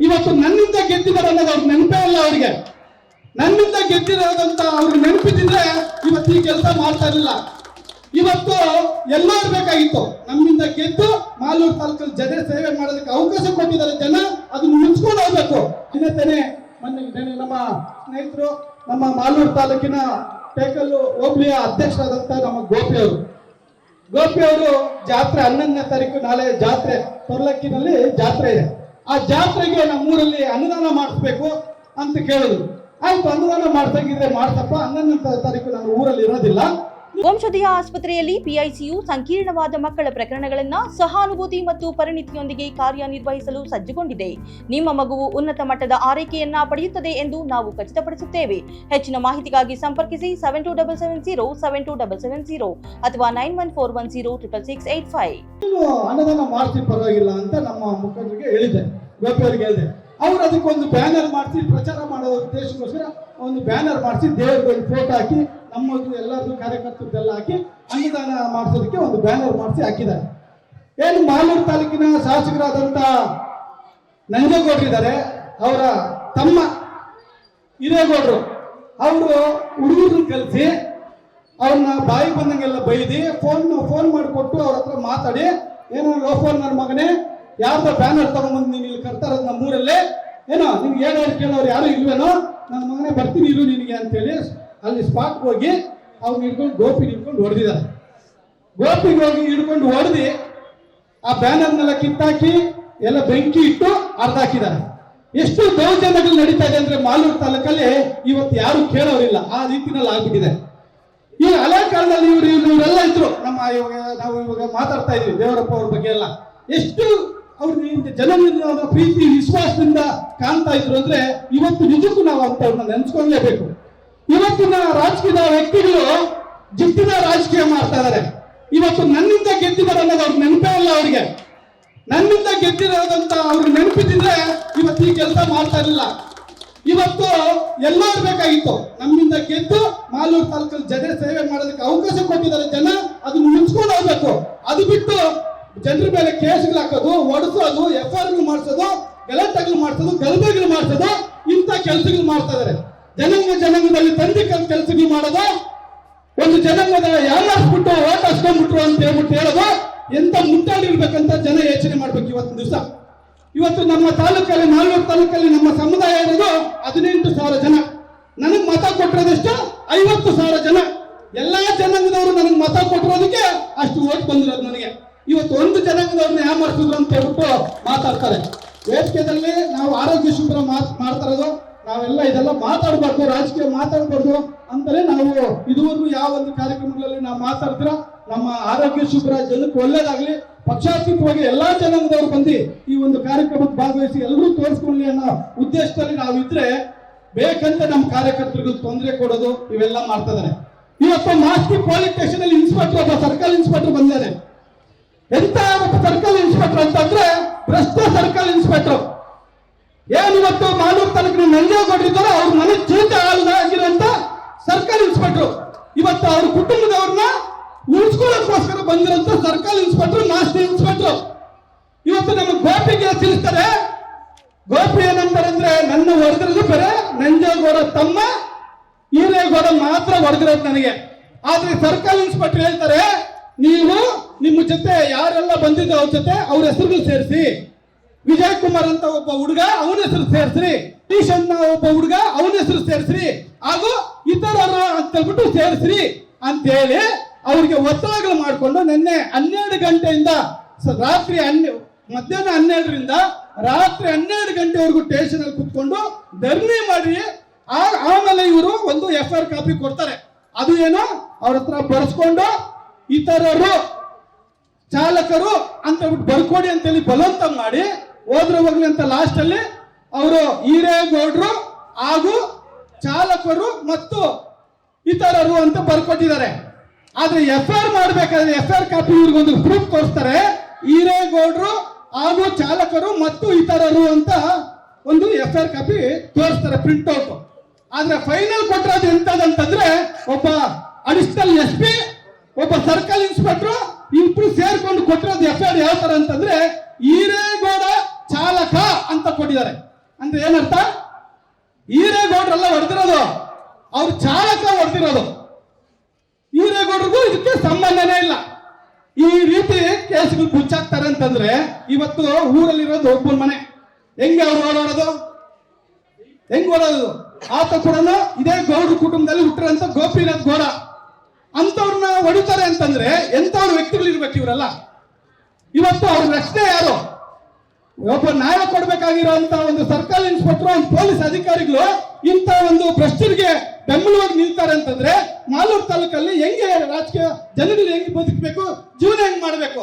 ಇವತ್ತು ನನ್ನಿಂದ ಗೆದ್ದಿದ್ದಾರೆ ಅನ್ನೋದು ಅವ್ರ ನೆನಪೇ ಅಲ್ಲ ಅವರಿಗೆ. ನನ್ನಿಂದ ಗೆದ್ದಿರೋದಂತ ಅವ್ರಿಗೆ ನೆನಪಿದ್ರೆ ಇವತ್ತು ಈ ಕೆಲಸ ಮಾಡ್ತಾ ಇರಲಿಲ್ಲ. ಇವತ್ತು ಎಲ್ಲ ಬೇಕಾಗಿತ್ತು. ನಮ್ಮಿಂದ ಗೆದ್ದು ಮಾಲೂರು ತಾಲೂಕಲ್ಲಿ ಜನ ಸೇವೆ ಮಾಡೋದಕ್ಕೆ ಅವಕಾಶ ಕೊಟ್ಟಿದ್ದಾರೆ ಜನ, ಅದನ್ನ ಮುಚ್ಕೊಂಡು ಹೋಗ್ಬೇಕು. ಇನ್ನೇ ಮೊನ್ನೆ ನಮ್ಮ ಸ್ನೇಹಿತರು, ನಮ್ಮ ಮಾಲೂರು ತಾಲೂಕಿನ ಟೇಕಲ್ಲು ಹೋಬಳಿಯ ಅಧ್ಯಕ್ಷರಾದಂತ ನಮ್ಮ ಗೋಪಿ ಅವರು. ಗೋಪಿ ಅವರು ಜಾತ್ರೆ ಹನ್ನೊಂದನೇ ತಾರೀಕು ನಾಳೆ ಜಾತ್ರೆ, ತೊರ್ಲಕ್ಕಿನಲ್ಲಿ ಜಾತ್ರೆ ಇದೆ. ಆ ಜಾತ್ರೆಗೆ ನಮ್ಮೂರಲ್ಲಿ ಅನುದಾನ ಮಾಡಿಸ್ಬೇಕು ಅಂತ ಕೇಳಿದ್ರು. ಆಯ್ತು, ಅನುದಾನ ಮಾಡ್ಸಂಗಿದ್ರೆ ಮಾಡ್ತಪ್ಪ ಹನ್ನೊಂದನೇ ತಾರೀಕು ನಾನು ಊರಲ್ಲಿ ಇರೋದಿಲ್ಲ. ವಂಶೋದಯ ಆಸ್ಪತ್ರೆಯಲ್ಲಿ ಪಿಐಸಿಯು ಸಂಕೀರ್ಣವಾದ ಮಕ್ಕಳ ಪ್ರಕರಣಗಳನ್ನು ಸಹಾನುಭೂತಿ ಮತ್ತು ಪರಿಣಿತಿಯೊಂದಿಗೆ ಕಾರ್ಯನಿರ್ವಹಿಸಲು ಸಜ್ಜುಗೊಂಡಿದೆ. ನಿಮ್ಮ ಮಗುವು ಉನ್ನತ ಮಟ್ಟದ ಆರೈಕೆಯನ್ನ ಪಡೆಯುತ್ತದೆ ಎಂದು ನಾವು ಖಚಿತಪಡಿಸುತ್ತೇವೆ. ಹೆಚ್ಚಿನ ಮಾಹಿತಿಗಾಗಿ ಸಂಪರ್ಕಿಸಿ seven two double seven zero seven two double seven zero ಅಥವಾ nine one four one zero triple six eight five ಪರವಾಗಿಲ್ಲ ಅಂತ ನಮ್ಮ ಮುಖಂಡರಿಗೆ ಹೇಳಿದೆ ಹೇಳಿದೆ ಅವ್ರು ಅದಕ್ಕೆ ಒಂದು ಬ್ಯಾನರ್ ಮಾಡಿಸಿ, ಪ್ರಚಾರ ಮಾಡೋ ಉದ್ದೇಶಕ್ಕೋಸ್ಕರ ಒಂದು ಬ್ಯಾನರ್ ಮಾಡಿಸಿ, ದೇವ್ರಿಗೆ ಒಂದು ಫೋಟೋ ಹಾಕಿ, ನಮ್ಮದು ಎಲ್ಲರದ್ದು ಕಾರ್ಯಕರ್ತರದ್ದೆಲ್ಲ ಹಾಕಿ, ಅನುದಾನ ಮಾಡಿಸೋದಕ್ಕೆ ಒಂದು ಬ್ಯಾನರ್ ಮಾಡಿಸಿ ಹಾಕಿದ್ದಾರೆ. ಏನು ಮಾಲೂರು ತಾಲೂಕಿನ ಶಾಸಕರಾದಂಥ ನಂಜೇಗೌಡರಿದ್ದಾರೆ ಅವರ ತಮ್ಮ ಹಿರೇಗೌಡರು, ಅವರು ಹುಡುಗರನ್ನ ಕಲಿಸಿ, ಅವ್ರನ್ನ ಬಾಯಿ ಬಂದಂಗೆಲ್ಲ ಬೈದಿ ಫೋನ್ ಫೋನ್ ಮಾಡಿಕೊಟ್ಟು ಅವ್ರ ಹತ್ರ ಮಾತಾಡಿ, ಏನೋ ಲೋಫೋನ್ ನನ್ನ ಮಗನೇ ಯಾರ್ದೋ ಬ್ಯಾನರ್ ತಗೊಂಡ್ಬಂದು ನೀನು ಇಲ್ಲಿ ಕರ್ತಾರದ್ ನಮ್ಮ ಊರಲ್ಲೇ? ಏನೋ ನಿಮ್ಗೆ ಏನು ಹೇಳಿ ಕೇಳೋರು ಯಾರು ಇಲ್ವೇನೋ? ನನ್ನ ಮಗನೇ ಬರ್ತೀನಿ ಇರು ನಿನಗೆ ಅಂತೇಳಿ ಅಲ್ಲಿ ಸ್ಪಾಟ್ ಹೋಗಿ ಅವ್ನು ಹಿಡ್ಕೊಂಡು ಗೋಪಿ ಹಿಡ್ಕೊಂಡು ಹೊಡೆದಿದ್ದಾರೆ ಗೋಪಿಗೆ ಹೋಗಿ ಹಿಡ್ಕೊಂಡು ಹೊಡೆದು ಆ ಬ್ಯಾನರ್ನೆಲ್ಲ ಕಿತ್ತಾಕಿ ಎಲ್ಲ ಬೆಂಕಿ ಇಟ್ಟು ಅರ್ಧಾಕಿದ್ದಾರೆ ಎಷ್ಟು ದೌರ್ಜನ್ಯಗಳು ನಡೀತಾ ಇದೆ ಅಂದ್ರೆ ಮಾಲೂರು ತಾಲೂಕಲ್ಲಿ ಇವತ್ತು ಯಾರು ಕೇಳೋರಿಲ್ಲ. ಆ ರೀತಿನಲ್ಲಿ ಆಗ್ಬಿಟ್ಟಿದೆ. ಈ ಹಳೆ ಕಾಲದಲ್ಲಿ ಇವರು ಇವರೆಲ್ಲ ಇದ್ರು. ನಮ್ಮ ಇವಾಗ ನಾವು ಇವಾಗ ಮಾತಾಡ್ತಾ ಇದೀವಿ ದೇವರಪ್ಪ ಅವ್ರ ಬಗ್ಗೆ ಎಲ್ಲ. ಎಷ್ಟು ಅವ್ರ ಜನರಿಂದ ಪ್ರೀತಿ, ವಿಶ್ವಾಸದಿಂದ ಕಾಣ್ತಾ ಇದ್ರು ಅಂದ್ರೆ ಇವತ್ತು ನಿಜಕ್ಕೂ ನಾವು ಅಂತವ್ರನ್ನ ನೆನ್ಸ್ಕೊಳ್ಳೇಬೇಕು ಇವತ್ತಿನ ರಾಜಕೀಯದ ವ್ಯಕ್ತಿಗಳು ಜಿಟ್ಟಿನ ರಾಜಕೀಯ ಮಾಡ್ತಾ ಇದಾರೆ. ಇವತ್ತು ನನ್ನಿಂದ ಗೆದ್ದಿದ್ದಾರೆ ಅನ್ನೋದು ಅವ್ರ ನೆನಪೇ ಅಲ್ಲ ಅವರಿಗೆ. ನನ್ನಿಂದ ಗೆದ್ದಿರೋದಂತ ಅವ್ರಿಗೆ ನೆನಪಿದ್ರೆ ಇವತ್ತು ಈ ಕೆಲಸ ಮಾಡ್ತಾ ಇರಲಿಲ್ಲ. ಇವತ್ತು ಎಲ್ಲರೂ ಬೇಕಾಗಿತ್ತು. ನಮ್ಮಿಂದ ಗೆದ್ದು ಮಾಲೂರು ತಾಲೂಕಲ್ಲಿ ಜನ ಸೇವೆ ಮಾಡೋದಕ್ಕೆ ಅವಕಾಶ ಕೊಟ್ಟಿದ್ದಾರೆ ಜನ, ಅದನ್ನ ಮುಂಚ್ಕೊಂಡು ಹೋಗ್ಬೇಕು. ಅದು ಬಿಟ್ಟು ಜನರ ಮೇಲೆ ಕೇಸ್ಗಳು ಹಾಕೋದು, ಒಡಿಸೋದು ಎಫ್ ಆರ್ ಮಾಡಿಸೋದು, ಗಲಾಟೆಗಳು ಮಾಡಿಸೋದು, ಗಲಭೆಗಳು ಮಾಡಿಸೋದು, ಇಂಥ ಕೆಲಸಗಳು ಮಾಡ್ತಾ ಇದಾರೆ. ಜನಾಂಗ ಜನಾಂಗದಲ್ಲಿ ತಂದೆ ಕೆಲಸಗಳು ಮಾಡೋದು, ಒಂದು ಜನಾಂಗದ ಯಾರಾಸ್ಬಿಟ್ಟು ಓಟ್ ಹಾಸ್ಕೊಂಡ್ಬಿಟ್ರು ಅಂತ ಹೇಳ್ಬಿಟ್ಟು ಹೇಳೋದು ಎಂತ ಮುಟ್ಟಾಡಿರ್ಬೇಕಂತ ಜನ ಯೋಚನೆ ಮಾಡ್ಬೇಕು ಇವತ್ತಿನ ದಿವಸ. ಇವತ್ತು ನಮ್ಮ ತಾಲೂಕಲ್ಲಿ ನಾಲ್ವರು ತಾಲೂಕಲ್ಲಿ ನಮ್ಮ ಸಮುದಾಯ ಇರೋದು ಹದಿನೆಂಟು ಸಾವಿರ ಜನ. ನನಗೆ ಮತ ಕೊಟ್ಟಿರೋದೆಷ್ಟು? ಐವತ್ತು ಸಾವಿರ ಜನ. ಎಲ್ಲಾ ಜನಾಂಗದವರು ನನಗೆ ಮತ ಕೊಟ್ಟಿರೋದಕ್ಕೆ ಅಷ್ಟು ಓಟ್ ಬಂದಿರೋದು ನನಗೆ. ಇವತ್ತು ಒಂದು ಜನಾಂಗದವ್ರನ್ನ ಮಾಡ್ತಿದ್ರು ಅಂತ ಹೇಳ್ಬಿಟ್ಟು ಮಾತಾಡ್ತಾರೆ. ವೇದಿಕೆಯಲ್ಲಿ ನಾವು ಆರೋಗ್ಯ ಶಿಬಿರ ಮಾತ್ ಮಾಡ್ತಾ ಇರೋದು. ನಾವೆಲ್ಲ ಇದೆಲ್ಲ ಮಾತಾಡಬಾರ್ದು, ರಾಜಕೀಯ ಮಾತಾಡಬಾರ್ದು ಅಂತಲೇ ನಾವು ಇದುವರೆಗೂ ಯಾವ ಒಂದು ಕಾರ್ಯಕ್ರಮಗಳಲ್ಲಿ ನಾವು ಮಾತಾಡ್ತೀರ, ನಮ್ಮ ಆರೋಗ್ಯ ಶಿಬಿರ ಜನಕ್ಕೆ ಒಳ್ಳೇದಾಗ್ಲಿ. ಪಕ್ಷಾತೀತವಾಗಿ ಎಲ್ಲಾ ಜನಾಂಗದವ್ರು ಬಂದು ಈ ಒಂದು ಕಾರ್ಯಕ್ರಮಕ್ಕೆ ಭಾಗವಹಿಸಿ ಎಲ್ಲರೂ ತೋರಿಸ್ಕೊಳ್ಳಿ ಅನ್ನೋ ಉದ್ದೇಶದಲ್ಲಿ ನಾವು ಇದ್ರೆ ಬೇಕಂತ ನಮ್ಮ ಕಾರ್ಯಕರ್ತರಿಗೆ ತೊಂದರೆ ಕೊಡೋದು ಇವೆಲ್ಲ ಮಾಡ್ತಾ ಇದಾರೆ ಇವತ್ತು ಮಾಸ್ತಿ ಪೊಲೀಸ್ ಸ್ಟೇಷನ್ ಅಲ್ಲಿ ಇನ್ಸ್ಪೆಕ್ಟರ್ ಒಬ್ಬ ಸರ್ಕಲ್ ಇನ್ಸ್ಪೆಕ್ಟರ್ ಬಂದಿದ್ದಾರೆ. ಎಂತ ಸರ್ಕಲ್ ಇನ್ಸ್ಪೆಕ್ಟರ್ ಅಂತಂದ್ರೆ ಭ್ರಷ್ಟ ಸರ್ಕಲ್ ಇನ್ಸ್ಪೆಕ್ಟರ್ ಏನಿವತ್ತು ಮಾಲೂರು ತಾಲೂಕಿನ ನಂಜೇಗೌಡರಿದ್ದಾರೆ ಅವ್ರ ಮನೆ ಜೀವಿತ ಆಗಿರುವಂತ ಸರ್ಕಲ್ ಇನ್ಸ್ಪೆಕ್ಟರ್ ಇವತ್ತು ಅವ್ರ ಕುಟುಂಬದವ್ರನ್ನ ಉಳಿಸ್ಕೊಳ್ಳೋಕೋಸ್ಕರ ಬಂದಿರುವಂತ ಸರ್ಕಲ್ ಇನ್ಸ್ಪೆಕ್ಟರ್ ಮಾಸ್ಟರ್ ಇನ್ಸ್ಪೆಕ್ಟರ್ ಇವತ್ತು ನಮ್ಮ ಗೋಪಿಗೆ ತಿಳಿಸ್ತಾರೆ. ಗೋಪಿ ಏನಂತಾರೆ ಅಂದ್ರೆ ನನ್ನ ಹೊಡೆದ್ರದ್ದು ಬೇರೆ ನಂಜೇಗೌಡ ತಮ್ಮ ಈರೇಗೌಡ ಮಾತ್ರ ಹೊಡೆದಿರೋದು ನನಗೆ. ಆದ್ರೆ ಸರ್ಕಲ್ ಇನ್ಸ್ಪೆಕ್ಟರ್ ಹೇಳ್ತಾರೆ, ನೀವು ನಿಮ್ಮ ಜೊತೆ ಯಾರೆಲ್ಲ ಬಂದಿದ್ದು ಅವ್ರ ಜೊತೆ ಅವ್ರ ಹೆಸರು ಸೇರಿಸಿ. ವಿಜಯ್ ಕುಮಾರ್ ಅಂತ ಒಬ್ಬ ಹುಡುಗ ಅವನ ಹೆಸರು ಸೇರಿಸ್ರಿ. ಅನ್ನ ಒಬ್ಬ ಹುಡುಗ ಅವನ ಹೆಸರು ಸೇರಿಸ್ರಿ. ಹಾಗೂ ಇತರರು ಅಂತ ಹೇಳ್ಬಿಟ್ಟು ಸೇರಿಸ್ರಿ ಅಂತ ಹೇಳಿ ಅವ್ರಿಗೆ ಒತ್ತಡಗಳು ಮಾಡಿಕೊಂಡು ನಿನ್ನೆ ಹನ್ನೆರಡು ಗಂಟೆಯಿಂದ ರಾತ್ರಿ ಹನ್ನೆ ಮಧ್ಯಾಹ್ನ ಹನ್ನೆರಡರಿಂದ ರಾತ್ರಿ ಹನ್ನೆರಡು ಗಂಟೆವರೆಗೂ ಸ್ಟೇಷನ್ ಅಲ್ಲಿ ಕುತ್ಕೊಂಡು ಧರ್ಮಿ ಮಾಡಿ ಆಮೇಲೆ ಇವರು ಒಂದು ಎಫ್ ಆರ್ ಕಾಪಿ ಕೊಡ್ತಾರೆ. ಅದು ಏನು? ಅವ್ರ ಹತ್ರ ಬರ್ಸ್ಕೊಂಡು ಇತರರು ಚಾಲಕರು ಅಂತ ಬಿಟ್ಟು ಬರ್ಕೊಡಿ ಅಂತೇಳಿ ಬಲವಂತ ಮಾಡಿ ಹೋದ್ರೆ ಹೋಗ್ಲಿ ಅಂತ ಲಾಸ್ಟ್ ಅಲ್ಲಿ ಅವರು ಹಿರೇಗೌಡರು ಹಾಗೂ ಚಾಲಕರು ಮತ್ತು ಇತರರು ಅಂತ ಬರ್ಕೊಟ್ಟಿದ್ದಾರೆ. ಆದ್ರೆ ಎಫ್ ಆರ್ ಮಾಡ್ಬೇಕಾದ್ರೆ ಎಫ್ ಆರ್ ಕಾಪಿ ಇವ್ರಿಗೊಂದು ಪ್ರೂಫ್ ತೋರಿಸ್ತಾರೆ ಹಿರೇಗೌಡರು ಹಾಗೂ ಚಾಲಕರು ಮತ್ತು ಇತರರು ಅಂತ ಒಂದು ಎಫ್ ಆರ್ ಕಾಪಿ ತೋರಿಸ್ತಾರೆ ಪ್ರಿಂಟ್ ಔಟ್ ಆದ್ರೆ ಫೈನಲ್ ಕೊಟ್ಟರೆ ಅದು ಎಂತದಂತಂದ್ರೆ ಒಬ್ಬ ಅಡಿಷನಲ್ ಎಸ್ ಪಿ ಒಬ್ಬ ಸರ್ಕಲ್ ಇನ್ಸ್ಪೆಕ್ಟರ್ ಇಬ್ರು ಸೇರ್ಕೊಂಡು ಕೊಟ್ಟಿರೋದು ಎಫ್ ಐ ಯಾವ ತರ ಅಂತಂದ್ರೆ, ಈರೇಗೌಡ ಚಾಲಕ ಅಂತ ಕೊಟ್ಟಿದ್ದಾರೆ. ಅಂದ್ರೆ ಏನರ್ಥ? ಈರೇಗೌಡರೆಲ್ಲ ಹೊಡೆದಿರೋದು. ಅವ್ರ ಚಾಲಕ ಹೊಡೆದಿರೋದು. ಈರೇಗೌಡರಿಗೂ ಇದಕ್ಕೆ ಸಂಬಂಧನೇ ಇಲ್ಲ. ಈ ರೀತಿ ಕೇಸ್ಗಳು ಗುಚ್ಚಾಕ್ತಾರೆ ಅಂತಂದ್ರೆ, ಇವತ್ತು ಊರಲ್ಲಿರೋದು ಒಬ್ಬನ ಮನೆ. ಹೆಂಗೆ ಅವ್ರು ಓಡಾಡೋದು? ಹೆಂಗ್ ಓಡೋದು ಆತ ಕೂಡ ಇದೇ ಗೌಡ್ರ ಕುಟುಂಬದಲ್ಲಿ ಹುಟ್ಟಿರಂತ ಗೋಪಿನಾಥ್ ಗೌಡ. ಅಂತವ್ರನ್ನ ಹೊಡಿತಾರೆ ಅಂತಂದ್ರೆ, ಎಂತ ಇರ್ಬೇಕು ಇವರೆಲ್ಲ ಇವತ್ತು ಅವ್ರ ರಕ್ಷಣೆ ಯಾರು? ಒಬ್ಬ ನ್ಯಾಯ ಕೊಡ್ಬೇಕಾಗಿರೋಂತ ಒಂದು ಸರ್ಕಾರಿ ಇನ್ಸ್ಪೆಕ್ಟರ್ ಒಂದು ಪೊಲೀಸ್ ಅಧಿಕಾರಿಗಳು ಇಂತ ಒಂದು ಭ್ರಷ್ಟರಿಗೆ ಬೆಂಬಲವಾಗಿ ನಿಲ್ತಾರೆ ಅಂತಂದ್ರೆ ಮಾಲೂರು ತಾಲೂಕಲ್ಲಿ ಹೆಂಗೆ ರಾಜಕೀಯ ಜನಗಳು ಹೆಂಗೆ ಬದುಕಬೇಕು, ಜೀವನ ಹೆಂಗ್ ಮಾಡಬೇಕು?